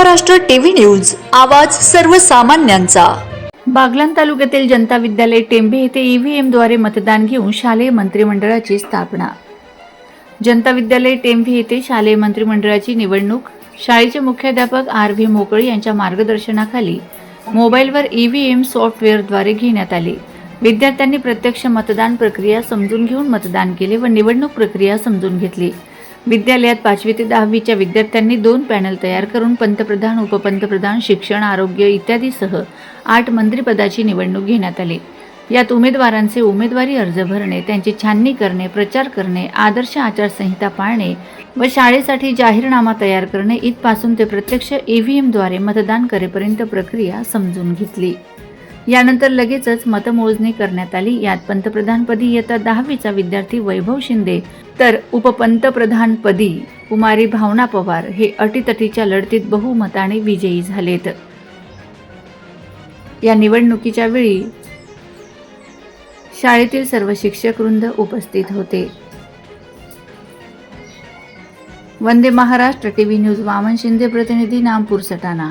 Maharashtra TV news आवाज सर्वसामान्यांचा. बागलाण तालुक्यातील जनता विद्यालय टेंबे येथे ईव्हीएमद्वारे मतदान घेऊन शालेय मंत्रिमंडळाची स्थापना. जनता विद्यालय टेंभे येथे शालेय मंत्रिमंडळाची निवडणूक शाळेचे मुख्याध्यापक आर व्ही मोकळे यांच्या मार्गदर्शनाखाली मोबाईलवर ईव्हीएम सॉफ्टवेअरद्वारे घेण्यात आले. विद्यार्थ्यांनी प्रत्यक्ष मतदान प्रक्रिया समजून घेऊन मतदान केले व निवडणूक प्रक्रिया समजून घेतली. विद्यालयात पाचवी ते दहावीच्या विद्यार्थ्यांनी दोन पॅनल तयार करून पंतप्रधान उपपंतप्रधान शिक्षण आरोग्य इत्यादीसह आठ मंत्रिपदाची निवडणूक घेण्यात आली. यात उमेदवारांचे उमेदवारी अर्ज भरणे त्यांची छाननी करणे प्रचार करणे आदर्श आचारसंहिता पाळणे व शाळेसाठी जाहीरनामा तयार करणे इथपासून ते प्रत्यक्ष ईव्हीएमद्वारे मतदान करेपर्यंत प्रक्रिया समजून घेतली. यानंतर लगेचच मतमोजणी करण्यात आली. यात पंतप्रधानपदी इयत्ता दहावीचा विद्यार्थी वैभव शिंदे तर उपपंतप्रधानपदी कुमारी भावना पवार हे अटीतटीच्या लढतीत बहुमताने विजयी झालेत. या निवडणुकीच्या वेळी शाळेतील सर्व शिक्षक वृंद उपस्थित होते. वंदे महाराष्ट्र टीव्ही न्यूज वामन शिंदे प्रतिनिधी नामपूर सटाणा.